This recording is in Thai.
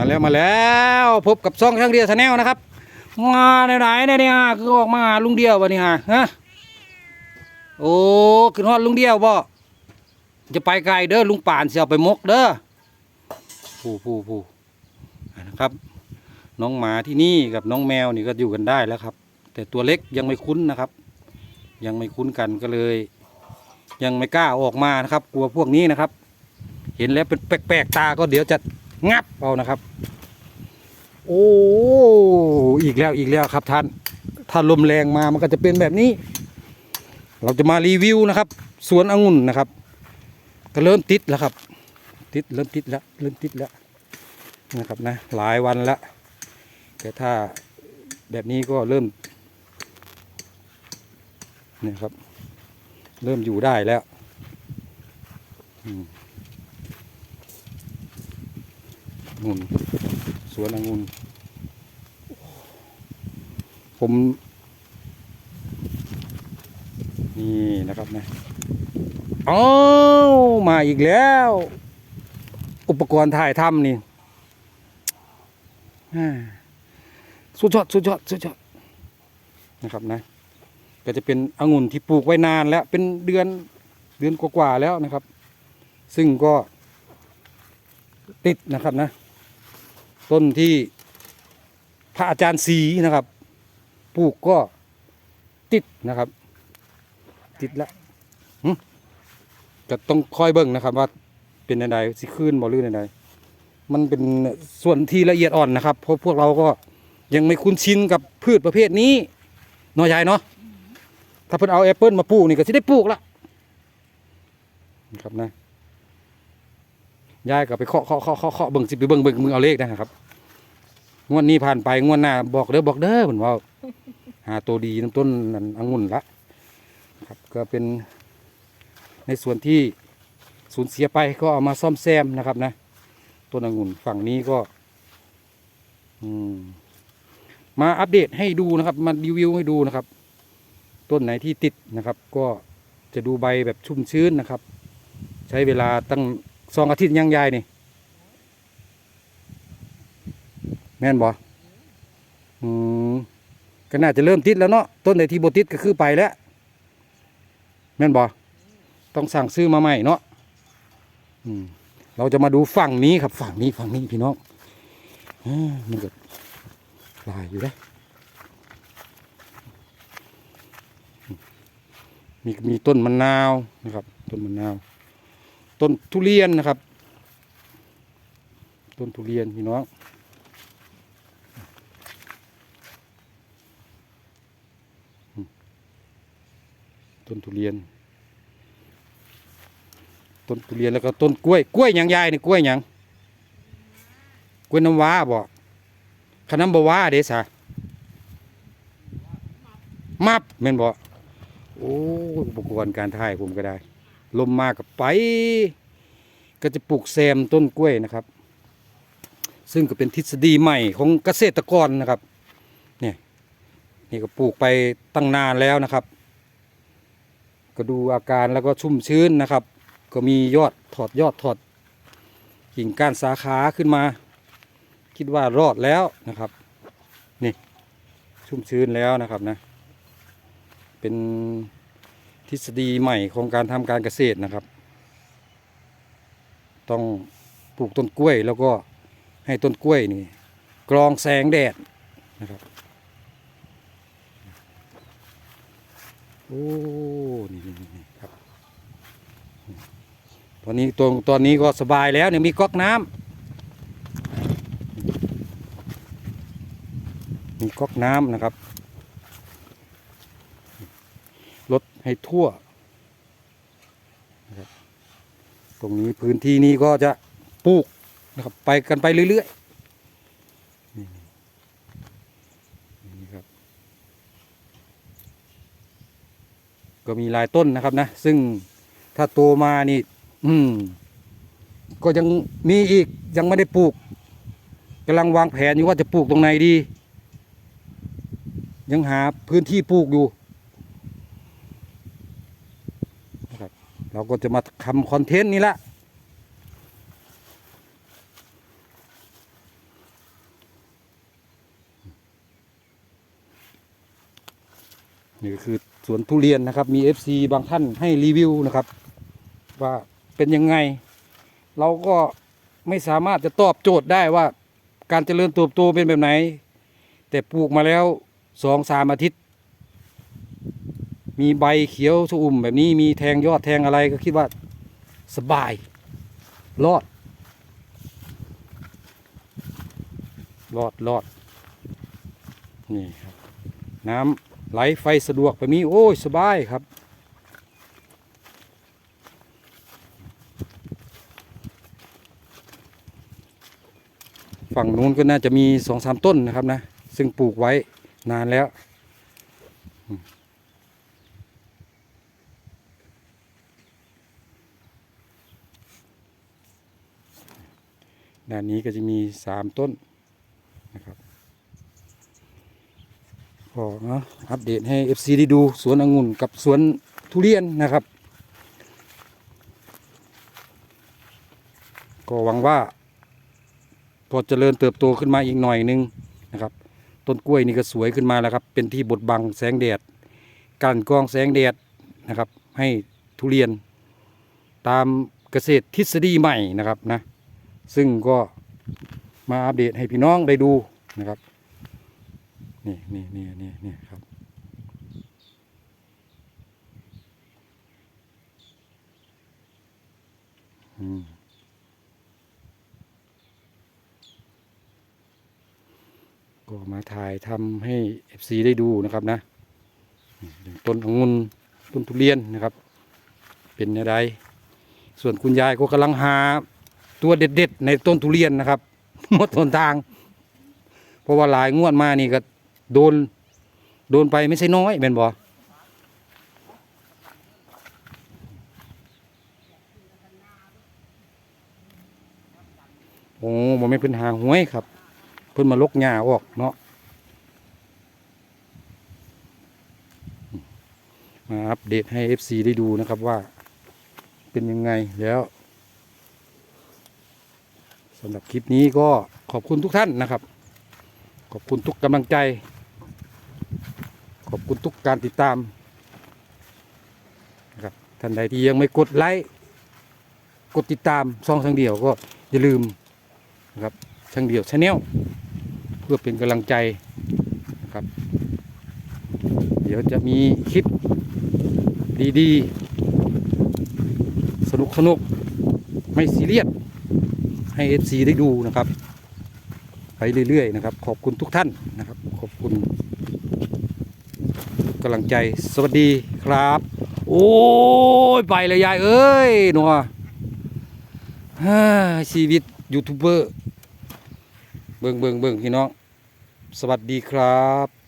มาแล้วมาแล้วพบกับซ่องช่างเดียวชาแนลนะครับ มาไหนๆเนี่ยเนี่ยคือออกมาหาลุงเดียววะนี่ฮะฮะโอ้ขึ้นฮอดลุงเดียวบ่จะไปไกลเด้อลุงป่านเสียไปมกเด้อผู้ผู้ผู้นะครับ น้องหมาที่นี่กับน้องแมวนี่ก็อยู่กันได้แล้วครับ แต่ตัวเล็กยังไม่คุ้นนะครับ ยังไม่คุ้นกันก็เลย ยังไม่กล้าออกมานะครับ กลัวพวกนี้นะครับ เห็นแล้วเป็นแปลกๆตาก็เดี๋ยวจะ งับเอานะครับ โอ้อีกแล้วอีกแล้วครับท่าน ถ้าลมแรงมามันก็จะเป็นแบบนี้ เราจะมารีวิวนะครับ สวนองุ่นนะครับ ก็เริ่มติดแล้วครับ ติดเริ่มติดแล้วเริ่มติดแล้วนะครับนะหลายวันแล้วแต่ถ้าแบบนี้ก็เริ่มเนี่ยครับ เริ่มอยู่ได้แล้ว อืม องุ่นสวนองุ่นผมนี่นะครับนะอ้าวมาอีกแล้ว อุปกรณ์ถ่ายทำนี่สุดยอดสุดยอดสุดยอดนะครับนะ ก็จะเป็นองุ่นที่ปลูกไว้นานแล้ว เป็นเดือนเดือนกว่าๆแล้วนะครับ ซึ่งก็ติดนะครับนะ ต้นที่พระอาจารย์ศรีนะครับปลูกก็ติดนะครับ ติดแล้วหึก็ต้องคอยเบิ่งนะครับ ว่าเป็นใดๆสิขึ้นบ่หรือใดๆมันเป็นส่วนที่ละเอียดอ่อนนะครับ เพราะพวกเราก็ยังไม่คุ้นชินกับพืชประเภทนี้น้อยใหญ่เนาะถ้าเพิ่นเอาแอปเปิลมาปลูกนี่ก็สิได้ปลูกละนะครับนะ ยายก็ไปเคาะเคาะเคาะเคาะเคาะเบิ่งสิไปเบิ่งเบิ่งมึงเอาเลขนะครับงวดนี้ผ่านไปงวดหน้าบอกเด้อบอกเด้อเหมือนว่าหาตัวดีน้ำต้นนั่นองุ่นละครับก็เป็นในส่วนที่สูญเสียไปก็เอามาซ่อมแซมนะครับนะต้นองุ่นฝั่งนี้ก็อืมมาอัปเดตให้ดูนะครับมารีวิวให้ดูนะครับ ต้นไหนที่ติดนะครับ ก็จะดูใบแบบชุ่มชื้นนะครับ ใช้เวลาตั้ง สองอาทิตย์ยังยายนี่ แม่นบออืมก็น่าจะเริ่มติดแล้วเนาะต้นไหนที่บติดก็คือไปแล้ว แม่นบอต้องสั่งซื้อมาใหม่เนาะอืมเราจะมาดูฝั่งนี้ครับฝั่งนี้ฝั่งนี้พี่น้องอ่ามันก็ลายอยู่ได้มีมีต้นมะนาวนะครับ ต้นมะนาว ต้นทุเรียนนะครับ ต้นทุเรียนพี่น้องต้นทุเรียน ต้นทุเรียนแล้วก็ต้นกล้วย กล้วยยังยายนี่กล้วยยังกล้วยน้ำว้าบ่ขนมบว้าเด้สะมับแม่นบ่โอ้อุปกรณ์การถ่ายผมก็ได้ ลมมากับไป ก็จะปลูกแซมต้นกล้วยนะครับ ซึ่งก็เป็นทฤษฎีใหม่ของเกษตรกรนะครับเนี่ยนี่ก็ปลูกไปตั้งนานแล้วนะครับ ก็ดูอาการแล้วก็ชุ่มชื้นนะครับ ก็มียอดถอดยอดถอดกิ่งก้านสาขาขึ้นมา คิดว่ารอดแล้วนะครับนี่ชุ่มชื้นแล้วนะครับนะเป็น ทฤษฎีใหม่ของการทำการเกษตรนะครับ ต้องปลูกต้นกล้วยแล้วก็ให้ต้นกล้วยนี่กรองแสงแดดนะครับโอ้นี่นี่นี่ครับตอนนี้ตรงตอนนี้ก็สบายแล้วเนี่ยมีก๊อกน้ำมีก๊อกน้ำนะครับ ลดให้ทั่วนะครับตรงนี้พื้นที่นี้ก็จะปลูกนะครับไปกันไปเรื่อยๆนี่นี่ครับ ก็มีลายต้นนะครับนะ ซึ่งถ้าโตมานี่ อืม ก็ยังมีอีกยังไม่ได้ปลูกกำลังวางแผนอยู่ว่าจะปลูกตรงไหนดี ยังหาพื้นที่ปลูกอยู่ เราก็จะมาทำคอนเทนต์นี้ละนี่คือสวนทุเรียนนะครับ มี FC บางท่านให้รีวิวนะครับ ว่าเป็นยังไง เราก็ไม่สามารถจะตอบโจทย์ได้ว่า การเจริญเติบโตเป็นแบบไหน แต่ปลูกมาแล้วสองสามอาทิตย์ มีใบเขียวชอุ่มแบบนี้มีแทงยอดแทงอะไรก็คิดว่าสบาย รอด รอดรอดนี่ครับ น้ำไหลไฟสะดวกแบบนี้ โอ้ย สบายครับฝั่งนู้นก็น่าจะมีสองสามต้นนะครับนะ ซึ่งปลูกไว้นานแล้ว ด้านนี้ก็จะมีสามต้นนะครับก็นะอัปเดตให้ FC ได้ดูสวนองุ่นกับสวนทุเรียนนะครับ ก็หวังว่าพอเจริญเติบโตขึ้นมาอีกหน่อยนึงนะครับ ต้นกล้วยนี่ก็สวยขึ้นมาแล้วครับ เป็นที่บดบังแสงแดดกันกองแสงแดดนะครับ ให้ทุเรียนตามเกษตรทฤษฎีใหม่นะครับนะ ซึ่งก็มาอัปเดตให้พี่น้องได้ดูนะครับ นี่นี่นี่นี่นี่ครับอืมก็มาถ่ายทำให้ FC ได้ดูนะครับนะอย่างต้นองุ่นต้นทุเรียนนะครับ เป็นอะไรส่วนคุณยายก็กำลังหา ตัวเด็ดๆในต้นทุเรียนนะครับหมดหนทาง เพราะว่าหลายงวดมานี่ก็โดน โดนไปไม่ใช่น้อยเป็นบ่โอ้บ่ไม่เพิ่นหาหวยครับ เพิ่นมาลกหญ้าออกเนาะมาอัปเดตให้ FC ได้ดูนะครับว่าเป็นยังไงแล้ว สำหรับคลิปนี้ก็ขอบคุณทุกท่านนะครับ ขอบคุณทุกกำลังใจ ขอบคุณทุกการติดตามนะครับท่านใดที่ยังไม่กดไลค์กดติดตามช่องช่างเดียวก็อย่าลืมนะครับช่างเดียวชาแนลเพื่อเป็นกำลังใจนะครับ เดี๋ยวจะมีคลิปดีๆ สนุกสนุกไม่ซีเรียส ให้ FC ได้ดูนะครับ ไปเรื่อยๆนะครับ ขอบคุณทุกท่านนะครับ ขอบคุณกำลังใจสวัสดีครับ โอ้ยไปเลยยายเอ้ยหนัวฮ่าชีวิตยูทูบเบอร์เบิ่งเบิ่งเบิ่งพี่น้อง สวัสดีครับ